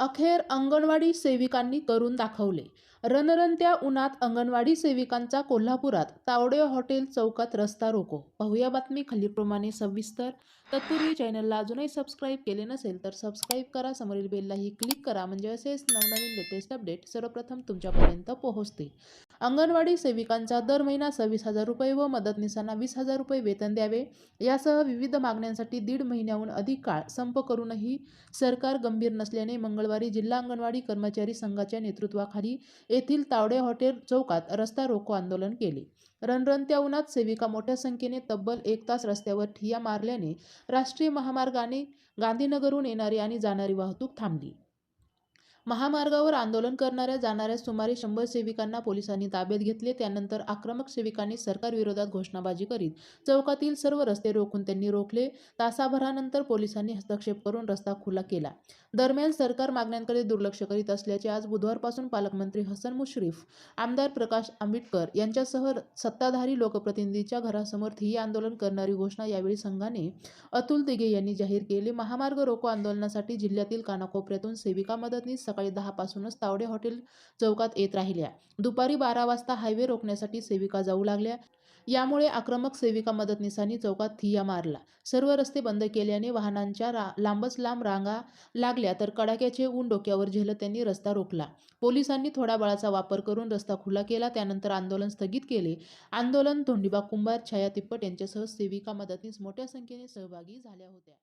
अखेर अंगणवाडी सेविकांनी करून दाखवले. रणरणत्या उन्हात अंगणवाडी सेविकांचा कोल्हापुरात तावडे हॉटेल चौकात रस्ता रोको. पाहूया बातमी खालीलप्रमाणे सविस्तर. तत्पूर्वी चॅनलला अजूनही सबस्क्राईब केले नसेल तर सबस्क्राईब करा. समोरील बेललाही क्लिक करा. म्हणजे असेच नवनवीन लेटेस्ट अपडेट सर्वप्रथम तुमच्यापर्यंत पोहोचतील. अंगणवाडी सेविकांचा दर महिना सव्वीस हजार रुपये व मदतनीसांना वीस हजार रुपये वेतन द्यावे. यासह विविध मागण्यांसाठी दीड महिन्याहून अधिक काळ संप करूनही सरकार गंभीर नसल्याने मंगळवार जिल्हा अंगणवाडी कर्मचारी संघाच्या नेतृत्वाखाली येथील तावडे हॉटेल चौकात रस्ता रोको आंदोलन केले. रणरणत्या उन्हात सेविका मोठ्या संख्येने तब्बल एक तास रस्त्यावर ठिया मारल्याने राष्ट्रीय महामार्गाने गांधीनगरहून येणारी आणि जाणारी वाहतूक थांबली. महामार्गावर आंदोलन करणाऱ्या जाणाऱ्या सुमारे शंभर सेविकांना पोलिसांनी ताब्यात घेतले. त्यानंतर आक्रमक सेविकांनी सरकारविरोधात घोषणाबाजी करीत चौकातील सर्व रस्ते रोखून त्यांनी रोखले. तासाभरानंतर पोलिसांनी हस्तक्षेप करून रस्ता खुला केला. दरम्यान सरकार मागण्यांकडे दुर्लक्ष करीत असल्याचे आज बुधवारपासून पालकमंत्री हसन मुश्रीफ आमदार प्रकाश आंबेडकर यांच्यासह सत्ताधारी लोकप्रतिनिधीच्या घरासमोर ठिय्या आंदोलन करणारी घोषणा यावेळी संघाने अतुल दिघे यांनी जाहीर केली. महामार्ग रोको आंदोलनासाठी जिल्ह्यातील कानाकोपऱ्यातून सेविका मदतनीस सकाळी दहापासूनच तावडे हॉटेल चौकात येत राहिल्या. दुपारी बारा वाजता हायवे रोखण्यासाठी सेविका जाऊ लागल्या. यामुळे आक्रमक सेविका मदतनीसांनी चौकात थिया मारला. सर्व रस्ते बंद केल्याने वाहनांच्या रा लांबच लांब रांगा लागल्या तर कडाक्याचे ऊन डोक्यावर झेलत त्यांनी रस्ता रोखला. पोलिसांनी थोडा बळाचा वापर करून रस्ता खुला केला. त्यानंतर आंदोलन स्थगित केले. आंदोलन धोंडीबा कुंभार छाया तिप्पट यांच्यासह सेविका मदतनीस मोठ्या संख्येने सहभागी झाल्या होत्या.